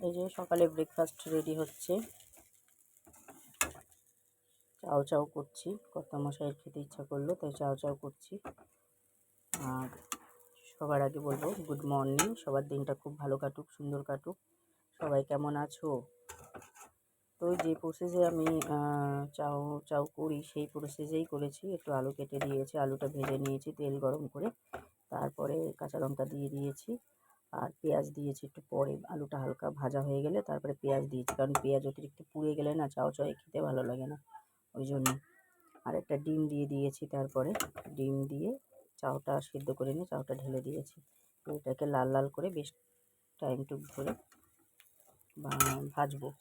এই যে সকালে ব্রেকফাস্ট রেডি হচ্ছে। চাও চাও করছি। কর্তা মশাইয়ের খেতে ইচ্ছা করল, তাই চাও চাও করছি। আর সবার আগে বলব গুড মর্নিং সবার দিনটা খুব ভালো কাটুক, সুন্দর কাটুক। সবাই কেমন আছো? তো যে প্রসেসে আমি চাও চাউ করি, সেই প্রসেসেই করেছি। একটু আলু কেটে দিয়েছি, আলুটা ভেজে নিয়েছি তেল গরম করে। তারপরে কাঁচা লঙ্কা দিয়ে দিয়েছি। আর পেঁয়াজ দিয়েছি একটু পরে। আলুটা হালকা ভাজা হয়ে গেলে তারপরে পেঁয়াজ দিয়েছি। কারণ পেঁয়াজ অতিরিক্ত পুড়ে গেলে না চাউ চায়ে খেতে ভালো লাগে না। ওই জন্য। আর একটা ডিম দিয়ে দিয়েছি তারপরে। ডিম দিয়ে চাউটা সিদ্ধ করে নিয়ে চাউটা ঢেলে দিয়েছি। এটাকে লাল লাল করে বেশ টাইম টুক ধরে বা- ভাজবো।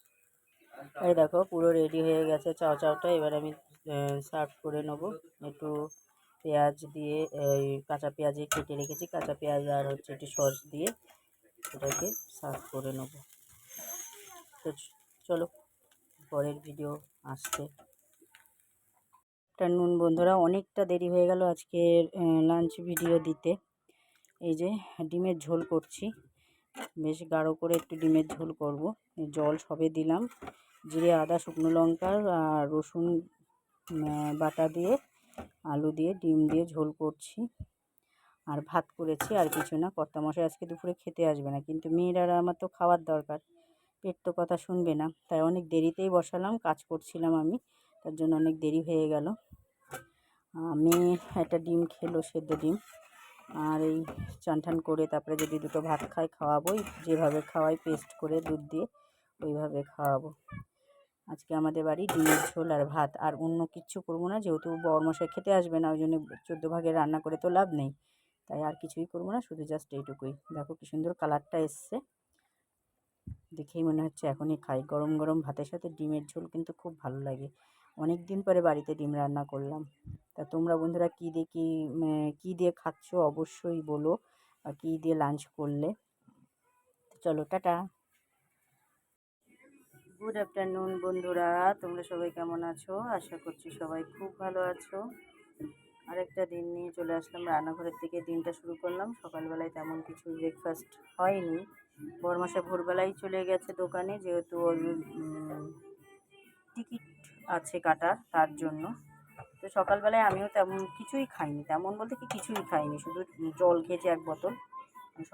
এই দেখো পুরো রেডি হয়ে গেছে চাউ চাউটা। এবার আমি সার্ভ করে নেব। একটু পেঁয়াজ দিয়ে, এই কাঁচা পেঁয়াজ কেটে রেখেছি। কাঁচা পেঁয়াজ আর হচ্ছে একটু সস দিয়ে এটাকে সার্ভ করে নেব। তো চলো, পরের ভিডিও আসছে। নুন বন্ধুরা, অনেকটা দেরি হয়ে গেল আজকের লাঞ্চ ভিডিও দিতে। এই যে ডিমের ঝোল করছি। বেশ গাঢ় করে একটু ডিমের ঝোল করব। জল সবে দিলাম। জিরে, আদা, শুকনো লঙ্কা আর রসুন বাটা দিয়ে আলু দিয়ে, ডিম দিয়ে ঝোল করছি। আর ভাত করেছি, আর কিছু না। কর্তামশাই আজকে দুপুরে খেতে আসবে না, কিন্তু মেয়েরা আমার তো খাওয়ার দরকার। পেট তো কথা শুনবে না। তাই অনেক দেরিতেই বসালাম, কাজ করছিলাম আমি, তার জন্য অনেক দেরি হয়ে গেল। মেয়ে একটা ডিম খেলো, সেদ্ধ ডিম। আর এই চান টান করে তারপরে যদি দুটো ভাত খায়, খাওয়াবোই। যেভাবে খাওয়াই, পেস্ট করে, দুধ দিয়ে ওইভাবে খাওয়াবো। আজকে আমাদের বাড়ি ডিমের ঝোল আর ভাত। আর অন্য কিচ্ছু করব না, যেহেতু বরমশাই খেতে আসবে না ওই জন্য চোদ্দ ভাগে রান্না করে তো লাভ নেই। তাই আর কিছুই করব না, শুধু জাস্ট এইটুকুই। দেখো কি সুন্দর কালারটা এসছে। দেখেই মনে হচ্ছে এখনই খাই। গরম গরম ভাতের সাথে ডিমের ঝোল কিন্তু খুব ভালো লাগে। অনেক দিন পরে বাড়িতে ডিম রান্না করলাম। তা তোমরা বন্ধুরা কী দিয়ে কী কী দিয়ে খাচ্ছ অবশ্যই বলো আর কী দিয়ে লাঞ্চ করলে। চলো, টাটা। গুড আফটারনুন বন্ধুরা। তোমরা সবাই কেমন আছো? আশা করছি সবাই খুব ভালো আছো। আরেকটা দিন নিয়ে চলে আসলাম। রান্নাঘরের থেকে দিনটা শুরু করলাম। সকালবেলায় তেমন কিছু ব্রেকফাস্ট হয়নি। বরমাসা ভোরবেলায় চলে গেছে দোকানে, যেহেতু টিকিট আছে কাটার তার জন্য। তো সকালবেলায় আমিও তেমন কিছুই খাইনি। তেমন বলতে কি কিছুই খাইনি। শুধু জল খেয়েছি এক বোতল।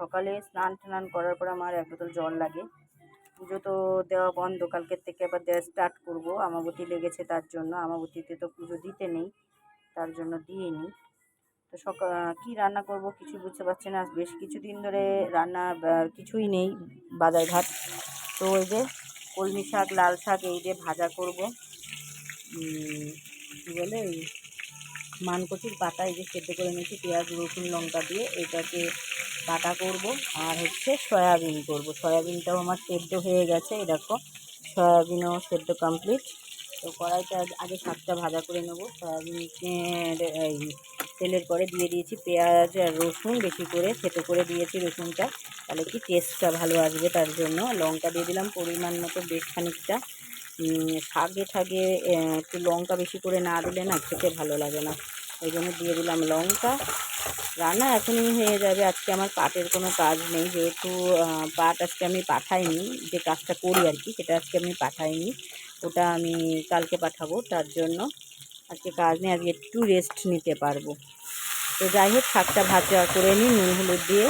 সকালে স্নান টান করার পর আমার এক বোতল জল লাগে। পুজো তো দেওয়া বন্ধ, কালকের থেকে আবার দেওয়া স্টার্ট করব। আমাবতী লেগেছে তার জন্য, আমাবতীতে তো পুজো দিতে নেই, তার জন্য দিইনি। তো সকাল কী রান্না করব কিছু বুঝতে পারছি না, বেশ কিছুদিন ধরে রান্না কিছুই নেই, বাজার ঘাট। তো ওই যে কলমি শাক, লাল শাক, এই যে ভাজা করব। কী বলে মানকচির পাতা, এই যে সেদ্ধ করে নিয়েছি, পেঁয়াজ, রসুন, লঙ্কা দিয়ে, এটাকে বাটা করব আর হচ্ছে সয়াবিন করব। সয়াবিনটাও আমার সেদ্ধ হয়ে গেছে এরকম সয়াবিনও সেদ্ধ কমপ্লিট তো কড়াইটা আগে- শাকটা ভাজা করে নেব। সয়াবিনকে এই, তেলের পরে দিয়ে দিয়েছি পেঁয়াজ আর রসুন, বেশি করে থেতো করে দিয়েছি রসুনটা। তাহলে কি টেস্টটা ভালো আসবে তার জন্য। লঙ্কা দিয়ে দিলাম পরিমাণ মতো বেশ খানিকটা। শাকে ঠাগে একটু লঙ্কা বেশি করে না দিলে না খেতে ভালো লাগে না। ওই জন্য দিয়ে দিলাম লঙ্কা। রান্না এখনই হয়ে যাবে। আজকে আমার পাটের কোনো কাজ নেই, যেহেতু পাট আজকে আমি পাঠাইনি, যে কাজটা করি আর কি, সেটা আজকে আমি পাঠাইনি। ওটা আমি কালকে পাঠাবো, তার জন্য আজকে কাজ নেই, আজকে একটু রেস্ট নিতে পারব। তো যাই হোক, শাকটা ভাজা করে নিই, নুন, হলুদ দিয়ে।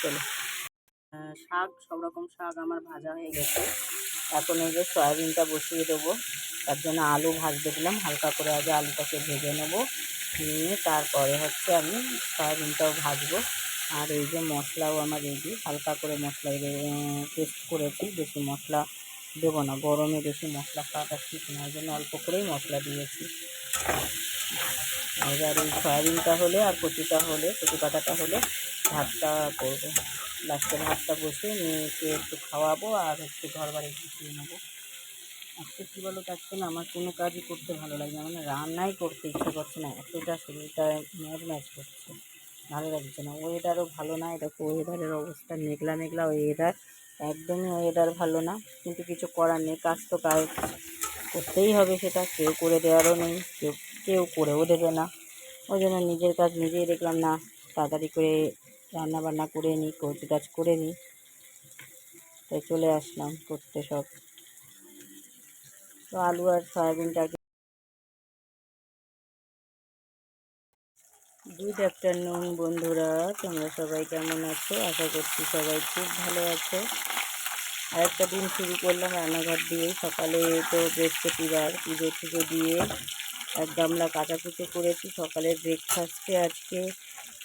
চলো। শাক, সব রকম শাক আমার ভাজা হয়ে গেছে। এখন এই যে সয়াবিনটা বসিয়ে দেবো, তার জন্য আলু ভাজতে দিলাম, হালকা করে আগে আলুটাকে ভেজে নেব। নিয়ে তারপরে হচ্ছে আমি সয়াবিনটাও ভাজবো। আর এই যে মশলাও আমার রেডি হালকা করে মশলা পেস্ট করেছি, বেশি মশলা দেবো না, গরমে বেশি মশলা খাওয়াটা ঠিক না জন্য অল্প করেই মশলা দিয়েছি। এবার এই সয়াবিনটা হলে আর কচুটা হলে, কচু পাতাটা হলে ভাতটা করব। লাস্টে ভাতটা বসে মেয়েকে একটু খাওয়াবো আর হচ্ছে ঘর বাড়ি গুছিয়ে নেব। আজকে কী বলো আজকে না আমার কোনো কাজই করতে ভালো লাগে না। মানে রান্নাই করতে ইচ্ছে করছে না, এতটা শরীরটা ম্যাচ ম্যাচ করছে, ভালো লাগছে না। ওয়েদারও ভালো না দেখো ওয়েদারের অবস্থা, মেঘলা মেঘলা ওয়েদার একদমই ওয়েদার ভালো না। কিন্তু কিছু করার নেই, কাজ তো কাজ করতেই হবে সেটা, কেউ করে দেওয়ারও নেই, কেউ কেউ করেও দেবে না। ওই জন্য নিজের কাজ নিজেই দেখলাম না, তাড়াতাড়ি করে রান্না বান্না করে নিই কচি কাজ করে নিই। তাই চলে আসলাম করতে সব। তো আলু আর সয়াবিনটাকে গুড আফটারনুন বন্ধুরা। তোমরা সবাই কেমন আছো? আশা করছি সবাই খুব ভালো আছো। আরেকটা দিন শুরু করলাম রান্নাঘর দিয়ে সকালে তো বৃহস্পতিবার, পুজো টুজো দিয়ে এক গামলা কাটাকুচো করেছি। সকালের ব্রেকফাস্টে আজকে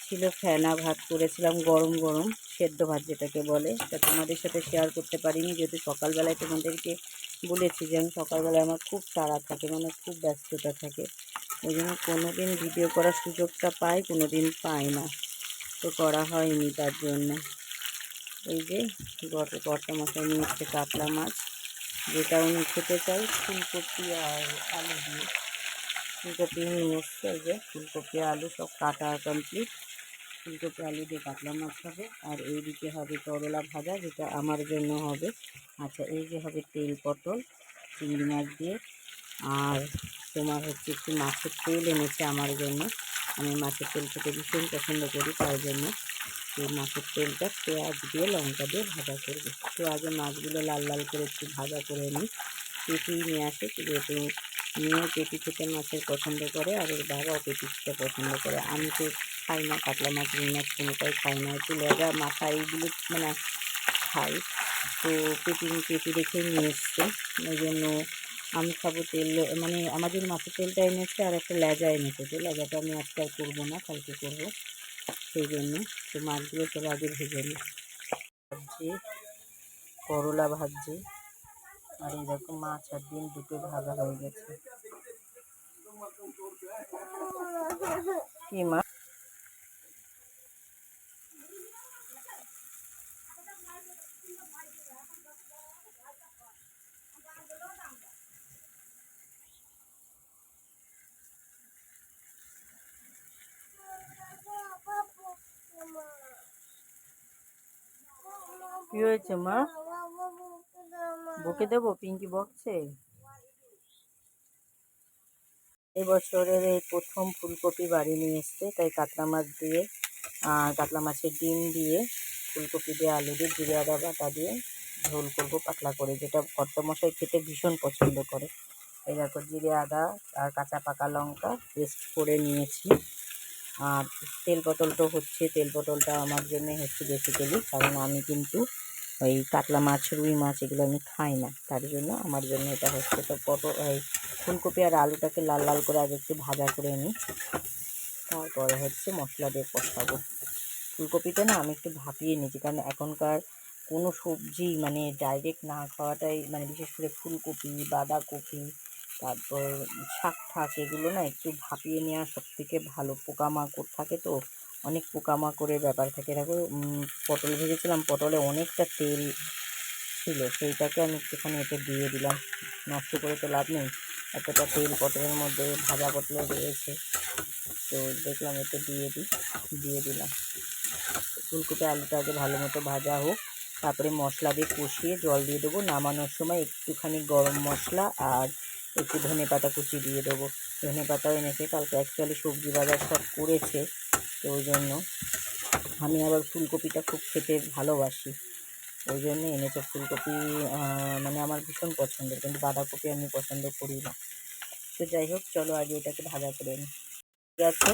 ছিল ফেনা ভাত করেছিলাম, গরম গরম, সেদ্ধ ভাত যেটাকে বলে। তা তোমাদের সাথে শেয়ার করতে পারিনি, যেহেতু সকালবেলায় তোমাদেরকে বলেছি যে আমি সকালবেলায় আমার খুব তাড়া থাকে মানে খুব ব্যস্ততা থাকে। ওই জন্য কোনো দিন ভিডিও করার সুযোগটা পাই কোনো দিন পাই না। তো করা হয়নি তার জন্য। এই যে গটে কর্তা মশাই নিয়ে এসছে কাতলা মাছ, যেটা উনি খেতে চাই, ফুলকপি আর আলু দিয়ে। ফুলকপি নিয়ে এসছে, এই যে ফুলকপি, আলু সব কাটা কমপ্লিট ফুলকপি আলু দিয়ে কাতলা মাছ হবে। আর এইদিকে হবে করলা ভাজা, যেটা আমার জন্য হবে। আচ্ছা এই যে হবে তেল পটল, চিংড়ি মাছ দিয়ে। আর তোমার হচ্ছে একটু মাছের তেল এনেছে আমার জন্য। আমি মাছের তেল খেতে ভীষণ পছন্দ করি, তাই জন্য এই মাছের তেলটা পেঁয়াজ দিয়ে, লঙ্কা দিয়ে ভাজা করবে। তো আগে মাছগুলো লাল লাল করে একটু ভাজা করে নিই। পেটি নিয়ে আসে যেহেতু মেয়েও পেটি খেতে মাছের পছন্দ করে আর ওর বাবাও পেটি খেতে পছন্দ করে। আমি তো খাই না কাতলা মাছ রুই মাছ কোনোটাই খাই না। একটু লেজা মাথা এইগুলো মানে খাই। তো পেটি পেটি রেখে নিয়ে এসছে। ওই জন্য আমি খাব তেল মানে আমাদের মাছের তেলটা এনেছে আর একটা লেজা এনেছে। তো লেজাটা আমি আজকে আর করব না, কালকে করব। সেই জন্য তো মাছগুলো সব আগে ভেজে নিই। ভাজছি, করলা ভাজছি। আর দেখো মাছ আর ডিম দুটো ভাজা হয়ে গেছে। কি মাছ কি হয়েছে মা? বকে দেবো পিঙ্কি বকছে? এবছরের এই প্রথম ফুলকপি বাড়ি নিয়ে এসছে, তাই কাতলা মাছ দিয়ে কাতলা মাছের ডিম দিয়ে, ফুলকপি দিয়ে আলু দিয়ে, জিরে আদা বাটা দিয়ে ঝোল করব পাতলা করে, যেটা মশাই খেতে ভীষণ পছন্দ করে। এই দেখো, জিরে আদা আর কাঁচা পাকা লঙ্কা পেস্ট করে নিয়েছি। আর তেল পটলটা হচ্ছে, তেল পটলটা আমার জন্য হচ্ছে বেসিক্যালি কারণ আমি কিন্তু ওই কাতলা মাছ, রুই মাছ এগুলো আমি খাই না। তার জন্য আমার জন্য এটা হচ্ছে তো পটল, এই ফুলকপি আর আলুটাকে লাল লাল করে আগে একটু ভাজা করে নিই। তারপরে হচ্ছে মশলা দিয়ে কষাবো। ফুলকপিটা না আমি একটু ভাপিয়ে নিয়েছি, কারণ এখনকার কোনো সবজি মানে ডাইরেক্ট না খাওয়াটাই মানে বিশেষ করে ফুলকপি, বাঁধাকপি, তারপর শাক, ঠাক এগুলো না একটু ভাপিয়ে নেওয়া সব থেকে ভালো। পোকামাকড় থাকে তো অনেক পোকামাকড়ের ব্যাপার থাকে। দেখো পটল ভেজেছিলাম, পটলে অনেকটা তেল ছিল, সেইটাকে আমি একটুখানি এতে দিয়ে দিলাম। নষ্ট করে তো লাভ নেই, এতটা তেল পটলের মধ্যে ভাজা পটল রয়েছে। তো দেখলাম এতে দিয়ে দিই দিয়ে দিলাম। ফুলকপি আলুটা আগে ভালো মতো ভাজা হোক, তারপরে মশলা দিয়ে কষিয়ে জল দিয়ে দেবো। নামানোর সময় একটুখানি গরম মশলা আর একটু ধনে পাতা কুচি দিয়ে দেবো। ধনে পাতাও এনেছে, কালকে অ্যাকচুয়ালি সবজি বাজার সব করেছে। তো ওই জন্য আমি আবার ফুলকপিটা খুব খেতে ভালোবাসি। ওই জন্য এনেছে ফুলকপি মানে আমার ভীষণ পছন্দের, কিন্তু বাঁধাকপি আমি পছন্দ করি না। তো যাই হোক, চলো আগে এটাকে ভাজা করে নিই। ঠিক আছে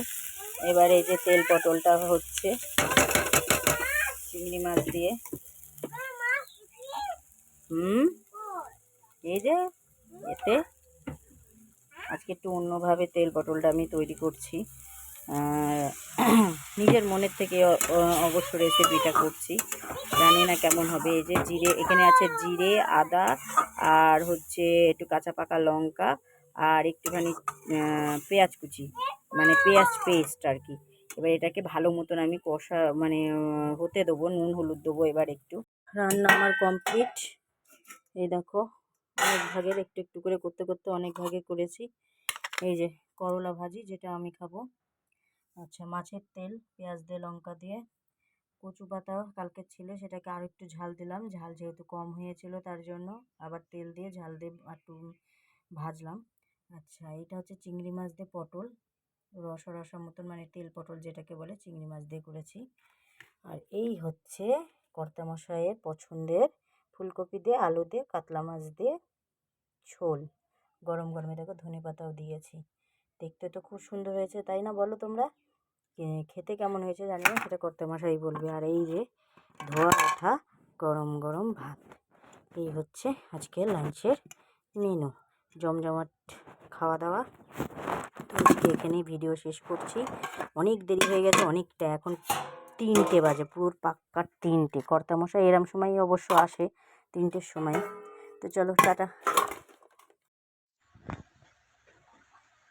এবার এই যে তেল পটলটা হচ্ছে, চিংড়ি মাছ দিয়ে। হুম? এই যে, এতে আজকে একটু অন্যভাবে তেল পটলটা আমি তৈরি করছি। নিজের মনের থেকে অবশ্য রেসিপিটা করছি। জানি না কেমন হবে। এই যে জিরে, এখানে আছে জিরে, আদা আর হচ্ছে একটু কাঁচা পাকা লঙ্কা আর একটুখানি পেঁয়াজ কুচি। মানে পেঁয়াজ পেস্ট আর কি এবার এটাকে ভালো মতন আমি কষা মানে হতে দেবো, নুন, হলুদ দেবো এবার একটু। রান্না আমার কমপ্লিট এই দেখো, অনেক ভাগের, একটু একটু করে করতে করতে অনেক ভাগে করেছি। এই যে করলা ভাজি, যেটা আমি খাব। আচ্ছা মাছের তেল, পেঁয়াজ দিয়ে লঙ্কা দিয়ে। কচু পাতা কালকে ছিল, সেটাকে আর একটু ঝাল দিলাম। ঝাল যেহেতু কম হয়েছিল তার জন্য আবার তেল দিয়ে ঝাল দিয়ে একটু ভাজলাম। আচ্ছা এটা হচ্ছে চিংড়ি মাছ দিয়ে পটল। রসা রসা মতন মানে তেল পটল যেটাকে বলে, চিংড়ি মাছ দিয়ে করেছি। আর এই হচ্ছে কর্তা মশাইয়ের পছন্দের ফুলকপি দিয়ে আলু দিয়ে, কাতলা মাছ দিয়ে ঝোল। গরম গরমে দেখো ধনে পাতাও দিয়েছি। দেখতে তো খুব সুন্দর হয়েছে, তাই না বলো তোমরা? খেতে কেমন হয়েছে জানি না সেটা করতে মশাই বলবে। আর এই যে ধোয়া ওঠা গরম গরম ভাত, এই হচ্ছে আজকে লাঞ্চের মেনু জমজমাট খাওয়া দাওয়া তো আজকে এখানেই ভিডিও শেষ করছি। অনেক দেরি হয়ে গেছে, অনেকটা। এখন তিনটে বাজে, পুরো পাক্কা তিনটে। কর্তামশাই এরম সময়ই অবশ্য আসে, তিনটের সময়। তো চলো, টাটা।